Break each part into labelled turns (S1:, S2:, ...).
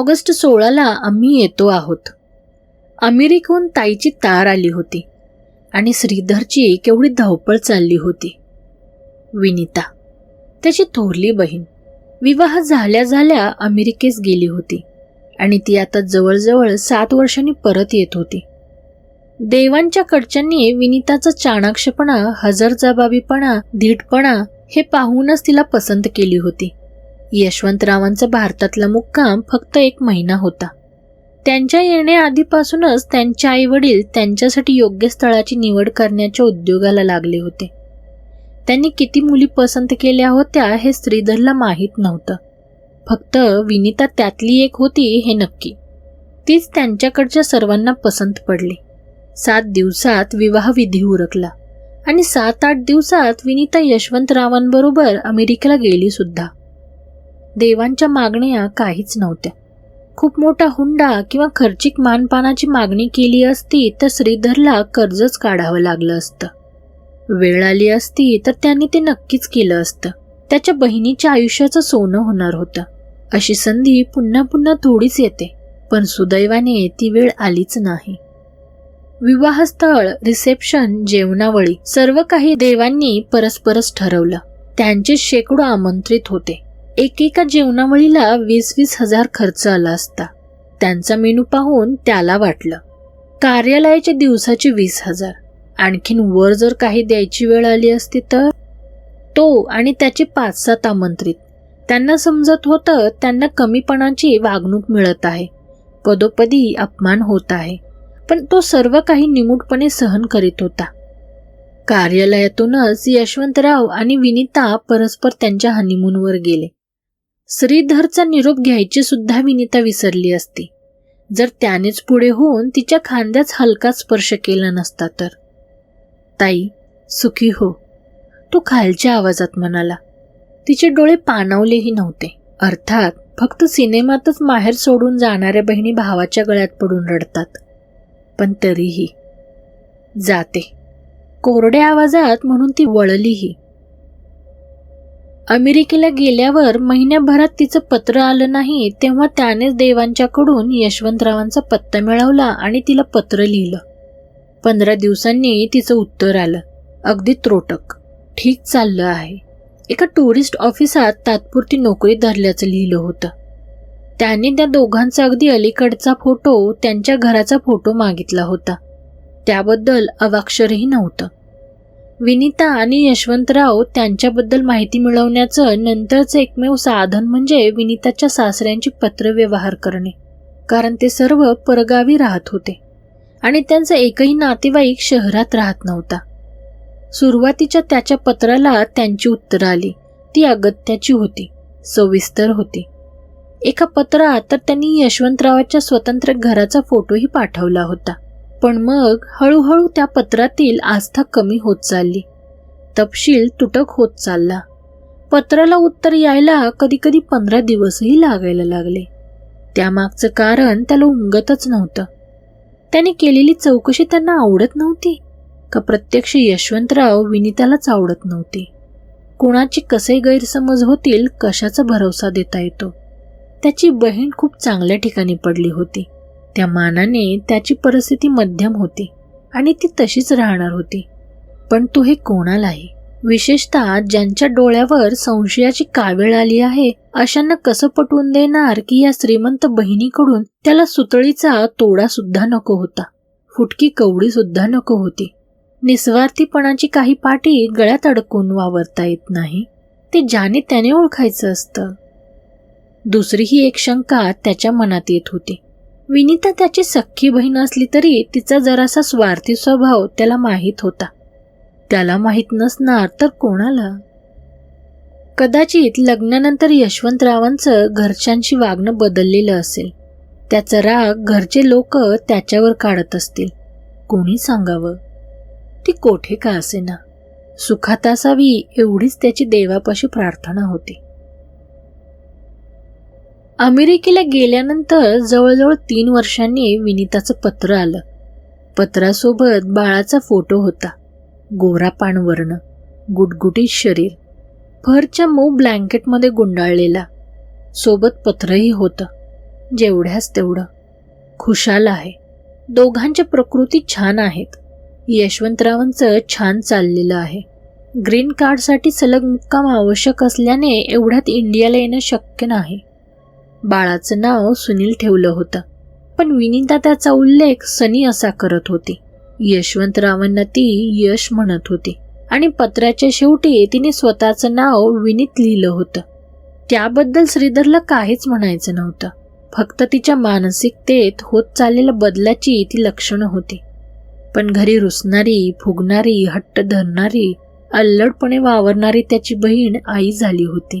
S1: August सोळाला आम्ही येतो आहोत. अमेरिकेहून ताईची तार आली होती आणि श्रीधरची केवढी धावपळ चालली होती. विनिता त्याची थोरली बहीण विवाह झाल्या झाल्या अमेरिकेस गेली होती आणि ती आता जवळजवळ सात वर्षांनी परत येत होती. देवांच्या कडच्यांनी विनिताचा चाणाक्षपणा हजरजबाबीपणा धीटपणा हे पाहूनच तिला पसंत केली होती. यशवंतरावांचा भारतातला मुक्काम फक्त एक महिना होता. त्यांच्या येण्याआधीपासूनच त्यांचे आई वडील त्यांच्यासाठी योग्य स्थळाची निवड करण्याच्या उद्योगाला लागले होते. त्यांनी किती मुली पसंत केल्या होत्या हे श्रीधरला माहीत नव्हतं. फक्त विनिता त्यातली एक होती हे नक्की. तीच त्यांच्याकडच्या सर्वांना पसंत पडली. सात दिवसात विवाहविधी उरकला आणि सात आठ दिवसात विनिता यशवंतरावांबरोबर अमेरिकेला गेली सुद्धा. देवांच्या मागण्या काहीच नव्हत्या. खूप मोठा हुंडा किंवा खर्चिक मानपानाची मागणी केली असती तर श्रीधरला कर्जच काढावं लागलं असतं. वेळ आली असती तर त्यांनी ते नक्कीच केलं असतं. त्याच्या बहिणीच्या आयुष्याचं सोनं होणार होतं. अशी संधी पुन्हा पुन्हा थोडीच येते पण सुदैवाने ती वेळ आलीच नाही. विवाहस्थळ रिसेप्शन जेवणावळी सर्व काही देवांनी परस्परच ठरवलं. त्यांचे शेकडो आमंत्रित होते. एकेका जेवणावळीला वीस वीस हजार खर्च आला असता. त्यांचा मेनू पाहून त्याला वाटलं. कार्यालयाच्या दिवसाचे वीस हजार. आणखीन वर जर काही द्यायची वेळ आली असती तर? तो आणि त्याचे पाच सात आमंत्रित. त्यांना समजत होतं त्यांना कमीपणाची वागणूक मिळत आहे. पदोपदी अपमान होत आहे. पण तो सर्व काही निमूटपणे सहन करीत होता. कार्यालयातूनच यशवंतराव आणि विनीता परस्पर त्यांच्या हनीमूनवर गेले. श्रीधरचा निरोप घ्यायची सुद्धा विनिता विसरली असती. जर त्यानेच पुढे होऊन तिच्या खांद्याच हलका स्पर्श केला नसता तर. ताई सुखी हो तो खालच्या आवाजात म्हणाला. तिचे डोळे पाणावलेही नव्हते. अर्थात फक्त सिनेमातच माहेर सोडून जाणाऱ्या बहिणी भावाच्या गळ्यात पडून रडतात. पण तरीही. जाते. कोरड्या आवाजात म्हणून ती वळलीही. अमेरिकेला गेल्यावर महिन्याभरात तिचं पत्र आलं नाही तेव्हा त्यानेच देवांच्याकडून यशवंतरावांचा पत्ता मिळवला आणि तिला पत्र लिहिलं. पंधरा दिवसांनी तिचं उत्तर आलं. अगदी त्रोटक. ठीक चाललं आहे. एका टुरिस्ट ऑफिसात तात्पुरती नोकरी धरल्याचं लिहिलं होतं. त्याने त्या दोघांचा अगदी अलीकडचा फोटो त्यांच्या घराचा फोटो मागितला होता. त्याबद्दल अवाक्षरही नव्हतं. विनिता आणि यशवंतराव त्यांच्याबद्दल माहिती मिळवण्याचं नंतरचं एकमेव साधन म्हणजे विनिताच्या सासऱ्यांची पत्रव्यवहार करणे. कारण ते सर्व परगावी राहत होते. आणि त्यांचा एकही नातेवाईक शहरात राहत नव्हता. सुरुवातीच्या त्याच्या पत्राला त्यांची उत्तरं आली. ती अगत्याची होती. सविस्तर होती. एका पत्रात तर त्यांनी यशवंतरावाच्या स्वतंत्र घराचा फोटोही पाठवला होता. पण मग हळूहळू त्या पत्रातील आस्था कमी होत चालली. तपशील तुटक होत चालला. पत्राला उत्तर यायला कधी कधी पंधरा दिवसही लागायला लागले. त्यामागचं कारण त्याला उमगतच नव्हतं. त्याने केलेली चौकशी त्यांना आवडत नव्हती का प्रत्यक्ष यशवंतराव विनितालाच आवडत नव्हती. कोणाची कसे गैरसमज होतील कशाचा भरोसा देता येतो? त्याची बहीण खूप चांगल्या ठिकाणी पडली होती. त्या मानाने त्याची परिस्थिती मध्यम होती आणि ती तशीच राहणार होती. पण तो हे कोणालाही विशेषतः ज्यांच्या डोळ्यावर संशयाची कावीळ आली आहे अशांना कसं पटवून देणार की या श्रीमंत बहिणीकडून त्याला सुतळीचा तोडा सुद्धा नको होता? फुटकी कवडी सुद्धा नको होती. निस्वार्थीपणाची काही पाठी गळ्यात अडकून वावरता येत नाही. ते ज्याने त्याने ओळखायचं असतं. दुसरी ही एक शंका त्याच्या मनात येत होती. विनिता त्याची सख्खी बहीण असली तरी तिचा जरासा स्वार्थी स्वभाव त्याला माहीत होता. त्याला माहीत नसणार तर कोणाला? कदाचित लग्नानंतर यशवंतरावांचं घरच्यांशी वागणं बदललेलं असेल. त्याचा राग घरचे लोक त्याच्यावर काढत असतील. कोणी सांगावं? ती कोठे का असेना? सुखात असावी एवढीच त्याची देवापाशी प्रार्थना होती. अमेरिकेला गेल्यानंतर जवळजवळ तीन वर्षांनी विनिताचं पत्र आलं. पत्रासोबत बाळाचा फोटो होता. गोरा पाणवर्ण गुटगुटीत शरीर. फरच्या मऊ ब्लँकेटमध्ये गुंडाळलेला. सोबत पत्रही होतं. जेवढ्याच तेवढं. खुशाल आहे. दोघांच्या प्रकृती छान आहेत. यशवंतरावांचं छान चाललेलं आहे. ग्रीन कार्डसाठी सलग मुक्काम आवश्यक असल्याने एवढ्यात इंडियाला येणं शक्य नाही. बाळाचं नाव सुनील ठेवलं होतं. पण विनिता त्याचा उल्लेख सनी असा करत होती. यशवंतरावांना ती यश म्हणत होती. आणि पत्राच्या शेवटी तिने स्वतःचं नाव विनीत लिहिलं होतं. त्याबद्दल श्रीधरला काहीच म्हणायचं नव्हतं. फक्त तिच्या मानसिकतेत होत चाललेल्या बदलाची ती लक्षणं होती. पण घरी रुसणारी फुगणारी हट्ट धरणारी अल्लडपणे वावरणारी त्याची बहीण आई झाली होती.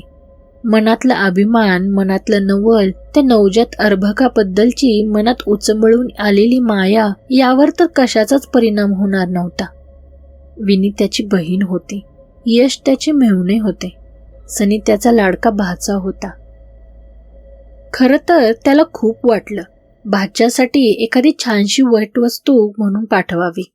S1: मनातला अभिमान मनातलं नवल त्या नवजात अर्भकाबद्दलची मनात उचंबळून आलेली माया यावर तर कशाचाच परिणाम होणार नव्हता. विनी त्याची बहीण होती. यश त्याचे मेहुणे होते. सनी त्याचा लाडका भाचा होता. खरं तर त्याला खूप वाटलं. भाच्यासाठी एखादी छानशी वाईट वस्तू म्हणून पाठवावी.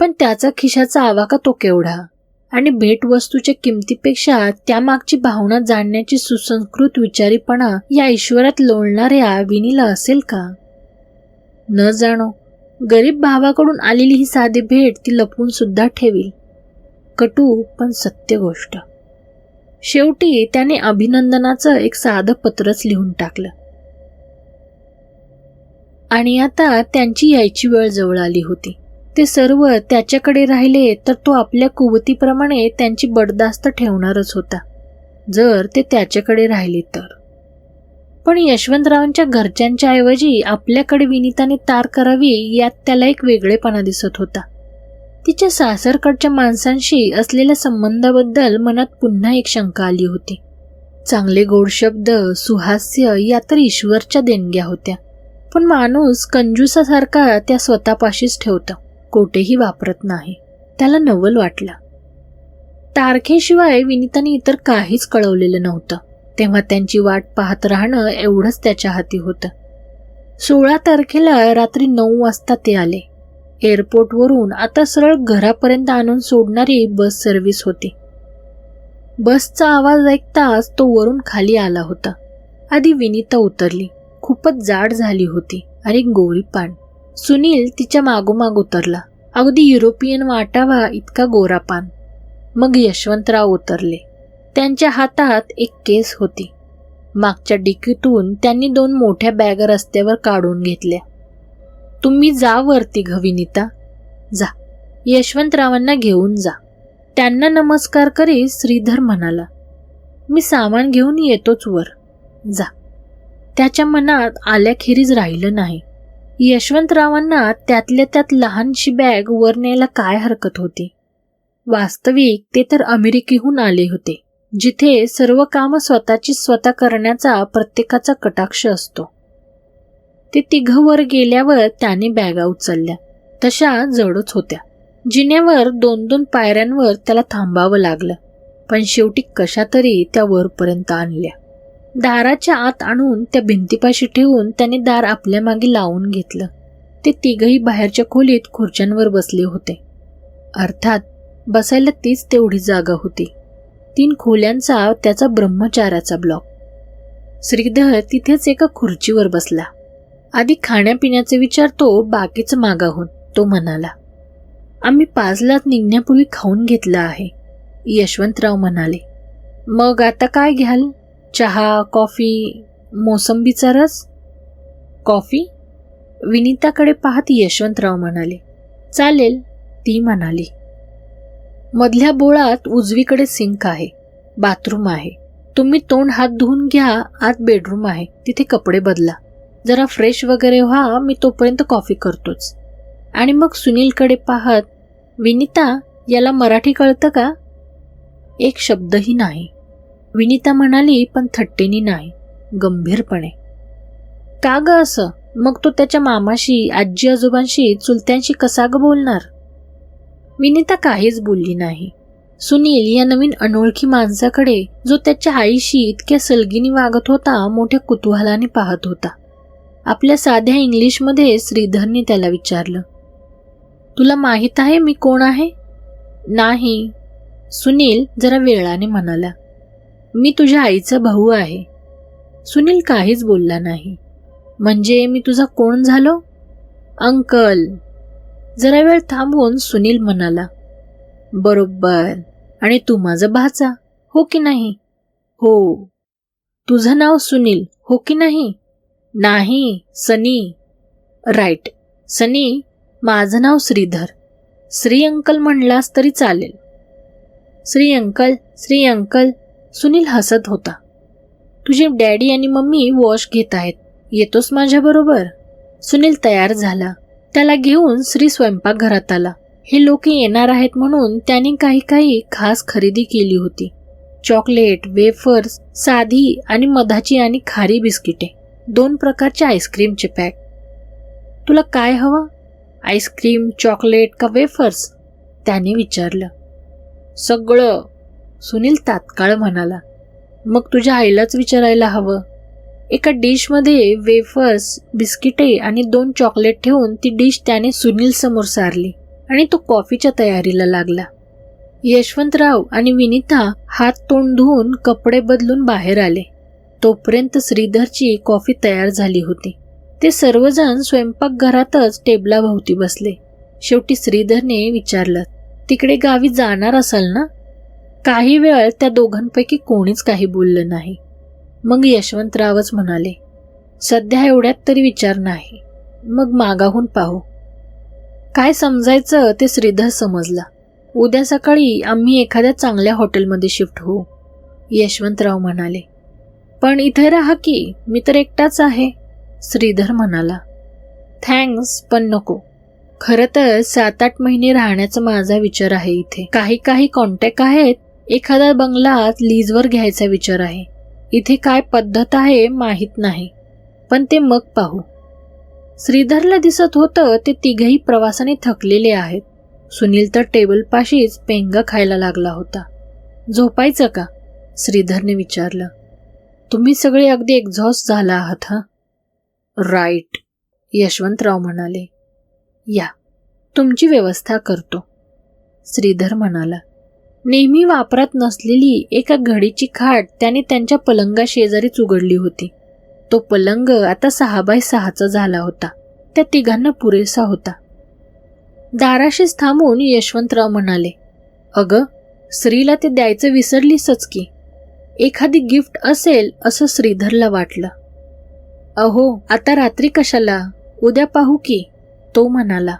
S1: पण त्याचा खिशाचा आवाका तो केवढा? आणि भेटवस्तूच्या किमतीपेक्षा त्यामागची भावना जाणण्याची सुसंस्कृत विचारीपणा या ईश्वरात लोळणाऱ्या विनीला असेल का? न जाणो. गरीब भावाकडून आलेली ही साधी भेट ती लपवून सुद्धा ठेवील. कटू पण सत्य गोष्ट. शेवटी त्याने अभिनंदनाचं एक साधं पत्रच लिहून टाकलं. आणि आता त्यांची यायची वेळ जवळ आली होती. ते सर्व त्याच्याकडे राहिले तर तो आपल्या कुवतीप्रमाणे त्यांची बडदास्त ठेवणारच होता जर ते त्याच्याकडे राहिले तर. पण यशवंतरावांच्या घरच्यांच्या ऐवजी आपल्याकडे विनिताने तार करावी यात त्याला एक वेगळेपणा दिसत होता. तिच्या सासरकडच्या माणसांशी असलेल्या संबंधाबद्दल मनात पुन्हा एक शंका आली होती. चांगले गोड शब्द सुहास्य या तर ईश्वरच्या देणग्या होत्या पण माणूस कंजूसासारखा त्या स्वतःपाशीच ठेवतं. कोठेही वापरत नाही. त्याला नवल वाटला. तारखेशिवाय विनिताने इतर काहीच कळवलेलं नव्हतं. तेव्हा त्यांची वाट पाहत राहणं एवढंच त्याच्या हाती होतं. सोळा तारखेला रात्री नऊ वाजता ते आले. एअरपोर्टवरून आता सरळ घरापर्यंत आणून सोडणारी बस सर्व्हिस होती. बसचा आवाज ऐकताच तो वरून खाली आला होता. आधी विनिता उतरली. खूपच जाड झाली होती आणि गोरीपान सुनील तिच्या मागोमाग उतरला. अगदी युरोपियन वाटावा इतका गोरापान. मग यशवंतराव उतरले. त्यांच्या हातात एक केस होती. मागच्या डिकीतून त्यांनी दोन मोठ्या बॅग रस्त्यावर काढून घेतल्या. तुम्ही जा वरती घविनिता जा. यशवंतरावांना घेऊन जा. त्यांना नमस्कार करीत श्रीधर म्हणाला. मी सामान घेऊन येतोच वर. जा. त्याच्या मनात आल्याखेरीज राहिलं नाही. यशवंतरावांना त्यातल्या त्यात लहानशी बॅग वर न्यायला काय हरकत होती? वास्तविक ते तर अमेरिकेहून आले होते जिथे सर्व कामं स्वतःची स्वतः करण्याचा प्रत्येकाचा कटाक्ष असतो. ते तिघ वर गेल्यावर त्याने बॅगा उचलल्या तशा जडच होत्या. जिन्यावर दोन दोन पायऱ्यांवर त्याला थांबावं लागलं पण शेवटी कशा तरी त्या वरपर्यंत आणल्या. दाराच्या आत आणून त्या भिंतीपाशी ठेवून त्याने दार आपल्या मागे लावून घेतलं. ते तिघही बाहेरच्या खोलीत खुर्च्यांवर बसले होते. अर्थात बसायला तीच तेवढी जागा होती. तीन खोल्यांचा त्याचा ब्रह्मचाराचा ब्लॉक. श्रीधर तिथेच एका खुर्चीवर बसला. आधी खाण्यापिण्याचे विचार तो बाकीचं मागाहून तो म्हणाला आम्ही पाचलाच निघण्यापूर्वी खाऊन घेतलं आहे यशवंतराव म्हणाले. मग आता काय घ्याल? चहा कॉफी मोसंबीचा रस कॉफी? विनीताकडे पाहत यशवंतराव म्हणाले चालेल ती म्हणाली. मधल्या बोळात उजवीकडे सिंक आहे बाथरूम आहे. तुम्ही तोंड हात धुवून घ्या आत बेडरूम आहे. तिथे कपडे बदला. जरा फ्रेश वगैरे व्हा मी तोपर्यंत कॉफी करतोच. आणि मग सुनीलकडे पाहत विनिता याला मराठी कळतं का? एक शब्दही नाही. विनिता म्हणाली पण थट्टेनी नाही गंभीरपणे. का ग असं? मग तो त्याच्या मामाशी आजी आजोबांशी चुलत्यांशी कसा ग बोलणार? विनिता काहीच बोलली नाही. सुनील या नवीन अनोळखी माणसाकडे जो त्याच्या आईशी इतक्या सलगीने वागत होता मोठ्या कुतूहलाने पाहत होता. आपल्या साध्या इंग्लिशमध्ये श्रीधरने त्याला विचारलं तुला माहीत आहे मी कोण आहे? नाही सुनील जरा वेळाने म्हणाला. मी तुझ्या आईचा भाऊ आहे. सुनील काहीच बोलला नाही. म्हणजे मी तुझा कोण झालो? अंकल. जरा वेळ थांबून सुनील म्हणाला बरोबर. आणि तू माझा भाचा हो की नाही? हो. तुझं नाव सुनील हो की नाही? नाही सनी. राईट. सनी माझं नाव श्रीधर. श्री अंकल म्हणलास तरी चालेल. Shri uncle Shri uncle. Sunil हसत होता. तुझे डॅडी आणि मम्मी वॉश घेत आहेत. येतोस माझ्याबरोबर सुनील तयार झाला. त्याला घेऊन श्री स्वयंपाकघरात आला. हे लोक येणार आहेत म्हणून त्यांनी काही काही खास खरेदी केली होती. चॉकलेट वेफर्स साधी आणि मधाची आणि खारी बिस्किटे. दोन प्रकारचे आईस्क्रीमचे पॅक. तुला काय हवं? आईस्क्रीम चॉकलेट का वेफर्स? त्याने विचारलं. सगळं. सुनील तात्काळ म्हणाला मग तुझ्या आईलाच विचारायला हवं. एका डिशमध्ये वेफर्स बिस्किटे आणि दोन चॉकलेट ठेवून ती डिश त्याने सुनील समोर सारली आणि तो कॉफीच्या तयारीला लागला. यशवंतराव आणि विनिता हात तोंड धुवून कपडे बदलून बाहेर आले. तोपर्यंत श्रीधरची कॉफी तयार झाली होती. ते सर्वजण स्वयंपाकघरातच टेबलाभोवती बसले. शेवटी श्रीधरने विचारलं तिकडे गावी जाणार असाल ना? काही वेळ त्या दोघांपैकी कोणीच काही बोललं नाही. मग यशवंतरावच म्हणाले सध्या एवढ्यात तरी विचार नाही. मग मागाहून पाहू. काय समजायचं ते श्रीधर समजला. उद्या सकाळी आम्ही एखाद्या चांगल्या हॉटेलमध्ये शिफ्ट होऊ. यशवंतराव म्हणाले पण इथे राहा की मी तर एकटाच आहे. श्रीधर म्हणाला थँक्स पण नको. खरं तर सात आठ महिने राहण्याचा माझा विचार आहे इथे. काही काही कॉन्टॅक्ट आहेत एखादा बंगला लीजवर घ्यायचा विचार आहे. इथे काय पद्धत आहे माहीत नाही. पण ते मग पाहू. श्रीधरला दिसत होतं ते तिघही प्रवासाने थकलेले आहेत. सुनील तर टेबलपाशीच पेंगा खायला लागला होता. झोपायचं का? श्रीधरने विचारलं. तुम्ही सगळे अगदी एक्झॉस्ट झाला आहात हा? राईट यशवंतराव म्हणाले. या तुमची व्यवस्था करतो. श्रीधर म्हणाला. नेहमी वापरात नसलेली एका घडीची खाट त्याने त्यांच्या पलंगा शेजारीच उघडली होती. तो पलंग आता सहा बाय सहाचा झाला होता. त्या तिघांना पुरेसा होता. दाराशीच थांबून यशवंतराव म्हणाले अगं श्रीला ते द्यायचं विसरलीसच की. एखादी गिफ्ट असेल असं श्रीधरला वाटलं. अहो आता रात्री कशाला? उद्या पाहू की तो म्हणाला.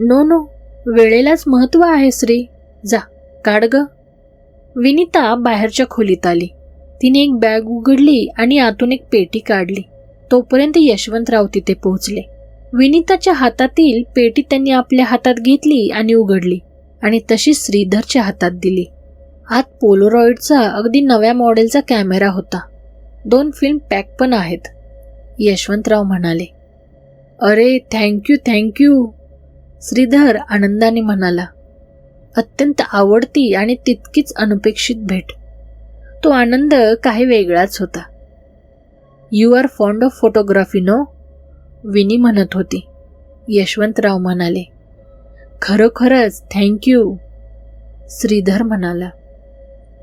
S1: नो नो वेळेलाच महत्त्व आहे श्री. जा. काढ ग विनिता बाहेरच्या खोलीत आली. तिने एक बॅग उघडली आणि आतून एक पेटी काढली. तोपर्यंत यशवंतराव तिथे पोहोचले. विनिताच्या हातातील पेटी त्यांनी आपल्या हातात घेतली आणि उघडली आणि तशी श्रीधरच्या हातात दिली. आत पोलोरॉइडचा अगदी नव्या मॉडेलचा कॅमेरा होता. दोन फिल्म पॅक पण आहेत. यशवंतराव म्हणाले अरे थँक्यू थँक्यू. श्रीधर आनंदाने म्हणाला अत्यंत आवडती आणि तितकीच अनपेक्षित भेट. तो आनंद काही वेगळाच होता. You are fond of photography no Vini म्हणत होती. यशवंतराव म्हणाले. खरोखरच थँक्यू श्रीधर म्हणाला.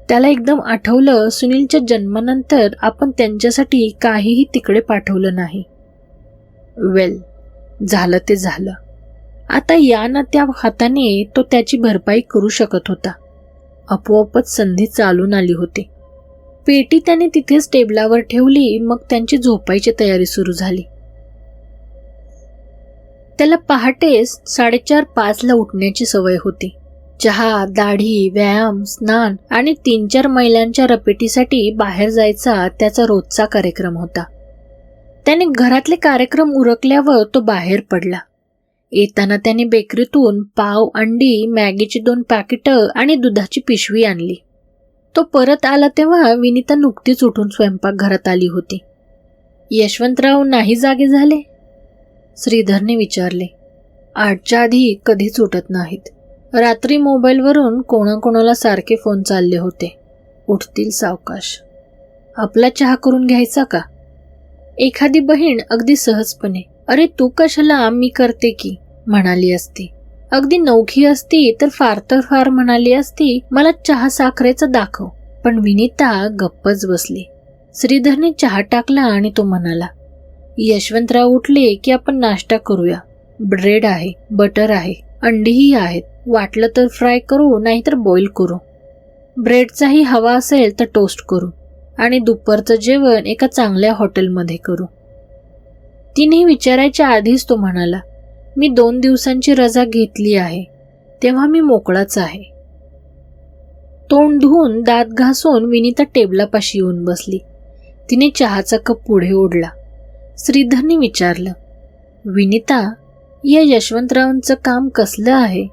S1: त्याला एकदम आठवलं सुनीलच्या जन्मानंतर आपण त्यांच्यासाठी काहीही तिकडे पाठवलं नाही. वेल झालं ते झालं. आता या ना त्या हाताने तो त्याची भरपाई करू शकत होता. आपोआपच संधी चालून आली होती. पेटी त्याने तिथेच टेबलावर ठेवली मग त्यांची झोपायची तयारी सुरू झाली. त्याला पहाटेस साडेचार पाचला उठण्याची सवय होती. चहा दाढी व्यायाम स्नान आणि तीन चार मैलांच्या रपेटीसाठी बाहेर जायचा त्याचा रोजचा कार्यक्रम होता. त्याने घरातले कार्यक्रम उरकल्यावर तो बाहेर पडला. येताना त्याने बेकरीतून पाव अंडी मॅगीची दोन पॅकेटं आणि दुधाची पिशवी आणली. तो परत आला तेव्हा विनिता नुकतीच उठून स्वयंपाकघरात आली होती. यशवंतराव नाही जागे झाले? श्रीधरने विचारले. आठच्या आधी कधीच उठत नाहीत. रात्री मोबाईलवरून कोणाकोणाला सारखे फोन चालले होते. उठतील सावकाश. आपला चहा करून घ्यायचा का? एखादी बहीण अगदी सहजपणे अरे तू कशाला? मी करते की. म्हणाली असती. अगदी नौखी असती तर फार तर फार म्हणाली असती मला चहा साखरेचं दाखव. पण विनीता गप्पच बसली. श्रीधरने चहा टाकला आणि तो म्हणाला यशवंतराव उठले की आपण नाश्ता करूया. ब्रेड आहे बटर आहे अंडीही आहेत. वाटलं तर फ्राय करू नाहीतर बॉईल करू. ब्रेडचाही हवा असेल तर टोस्ट करू आणि दुपारचं जेवण एका चांगल्या हॉटेलमध्ये करू. तिने विचारायच्या आधीच तो म्हणाला मी दोन दिवसांची रजा घेतली आहे तेव्हा मी मोकळाच आहे. तोंड धुवून दात घासून विनिता टेबलापाशी येऊन बसली. तिने चहाचा कप पुढे ओढला. श्रीधरने विचारलं विनिता या यशवंतरावांचं काम कसलं आहे?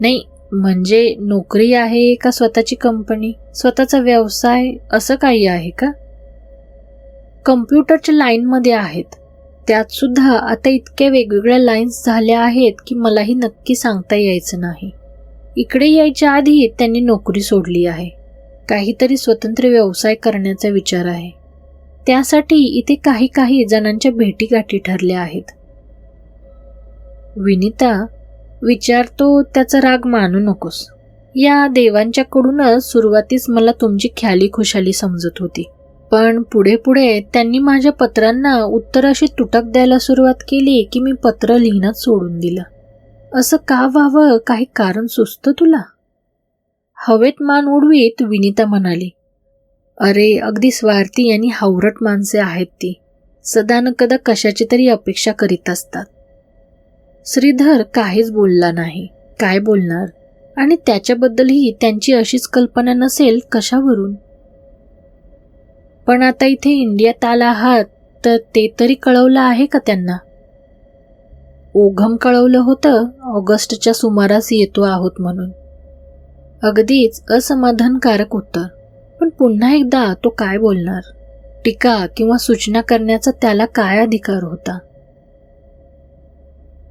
S1: नाही म्हणजे नोकरी आहे का स्वतःची कंपनी? स्वतःचा व्यवसाय असं काही आहे का? कम्प्युटरच्या लाईनमध्ये आहेत. त्यात सुद्धा आता इतक्या वेगवेगळ्या लाईन्स झाल्या आहेत की मलाही नक्की सांगता यायचं नाही. इकडे यायच्या आधी त्यांनी नोकरी सोडली आहे. काहीतरी स्वतंत्र व्यवसाय करण्याचा विचार आहे. त्यासाठी इथे काही काही जणांच्या भेटीगाठी ठरल्या आहेत. विनिता विचारतो त्याचा राग मानू नकोस. या देवांच्याकडूनच सुरुवातीस मला तुमची ख्याली खुशाली समजत होती. पण पुढे पुढे त्यांनी माझ्या पत्रांना उत्तर अशी तुटक द्यायला सुरुवात केली की मी पत्र लिहिणंच सोडून दिलं. असं का व्हावं? काही कारण सुचतं तुला? हवेत मान उडवीत विनिता म्हणाली अरे अगदी स्वार्थी आणि हावरट माणसे आहेत ती. सदा न कदा कशाची तरी अपेक्षा करीत असतात. श्रीधर काहीच बोलला नाही. काय बोलणार? आणि त्याच्याबद्दलही त्यांची अशीच कल्पना नसेल कशावरून? पण आता इथे इंडियात आला आहात तर ते तरी कळवलं आहे का त्यांना? ओघम कळवलं होतं ऑगस्टच्या सुमारास येतो आहोत म्हणून. अगदीच असमाधानकारक उत्तर. पण पुन्हा एकदा तो काय बोलणार? टीका किंवा सूचना करण्याचा त्याला काय अधिकार होता?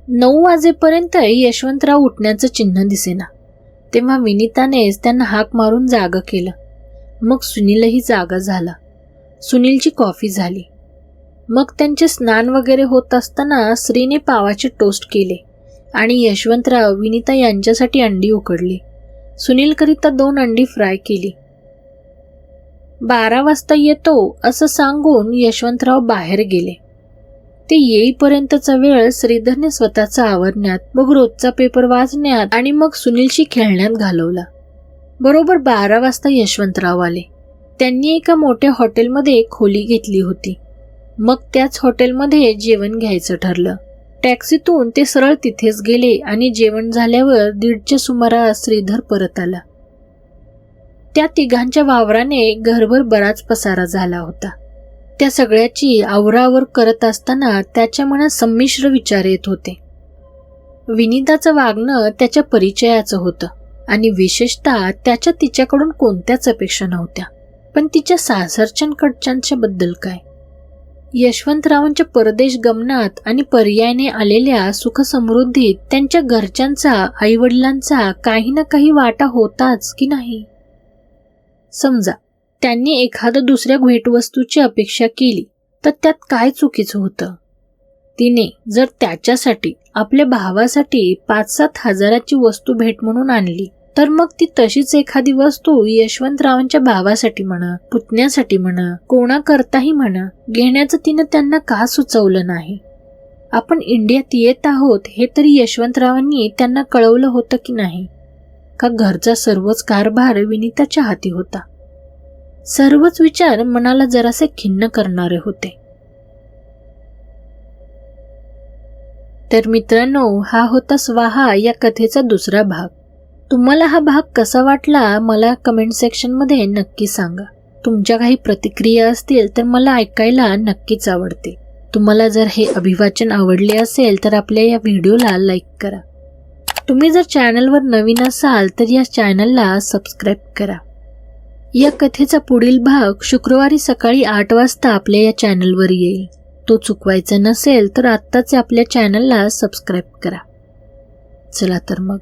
S1: नऊ वाजेपर्यंत यशवंतराव उठण्याचं चिन्ह दिसेना. तेव्हा विनितानेच त्यांना हाक मारून जागा केलं. मग सुनीलही जागा झाला. सुनीलची कॉफी झाली. मग त्यांचे स्नान वगैरे होत असताना श्रीने पावाचे टोस्ट केले आणि यशवंतराव विनिता यांच्यासाठी अंडी उकडली. सुनीलकरिता दोन अंडी फ्राय केली. बारा वाजता येतो असं सांगून यशवंतराव बाहेर गेले. ते येईपर्यंतचा वेळ श्रीधरने स्वतःचा आवरण्यात मग रोजचा पेपर वाचण्यात आणि मग सुनीलशी खेळण्यात घालवला. बरोबर बारा वाजता यशवंतराव आले. त्यांनी एका मोठ्या हॉटेलमध्ये खोली घेतली होती. मग त्याच हॉटेलमध्ये जेवण घ्यायचं ठरलं. टॅक्सीतून ते सरळ तिथेच गेले आणि जेवण झाल्यावर दीडच्या सुमारास श्रीधर परत आला. त्या तिघांच्या वावराने घरभर बराच पसारा झाला होता. त्या सगळ्याची आवरावर करत असताना त्याच्या मनात संमिश्र विचार येत होते. विनिताचं वागणं त्याच्या परिचयाचं होतं आणि विशेषतः त्याच्या तिच्याकडून कोणत्याच अपेक्षा नव्हत्या. पण तिच्या सासरच्यांकडच्यांच्या बद्दल काय? यशवंतरावांच्या परदेश गमनात आणि पर्यायाने आलेल्या सुखसमृद्धीत त्यांच्या घरच्यांचा आईवडिलांचा काही ना काही वाटा होताच की नाही? समजा त्यांनी एखादं दुसऱ्या भेटवस्तूची अपेक्षा केली तर त्यात काय चुकीचं होतं? तिने जर त्याच्यासाठी आपल्या भावासाठी पाच सात हजाराची वस्तू भेट म्हणून आणली तर मग ती तशीच एखादी वस्तू यशवंतरावांच्या भावासाठी म्हणा पुतण्यासाठी म्हणा कोणाकरताही म्हणा घेण्याचं तिनं त्यांना का सुचवलं नाही? आपण इंडियात येत आहोत हे तरी यशवंतरावांनी त्यांना कळवलं होतं की नाही? का घरचा सर्वच कारभार विनिताच्या हाती होता? सर्वच विचार मनाला जरासे खिन्न करणारे होते. तर मित्रांनो हा होता स्वाहा या कथेचा दुसरा भाग. तुम्हाला हा भाग कसा वाटला मला कमेंट सेक्शनमध्ये नक्की सांगा. तुमच्या काही प्रतिक्रिया असतील तर मला ऐकायला नक्कीच आवडते. तुम्हाला जर हे अभिवाचन आवडले असेल तर आपल्या या व्हिडिओला लाईक करा. तुम्ही जर चॅनलवर नवीन असाल तर या चॅनलला सबस्क्राईब करा. या कथेचा पुढील भाग शुक्रवारी सकाळी आठ वाजता आपल्या या चॅनलवर येईल. तो चुकवायचा नसेल तर आत्ताच आपल्या चॅनलला सबस्क्राईब करा. चला तर मग.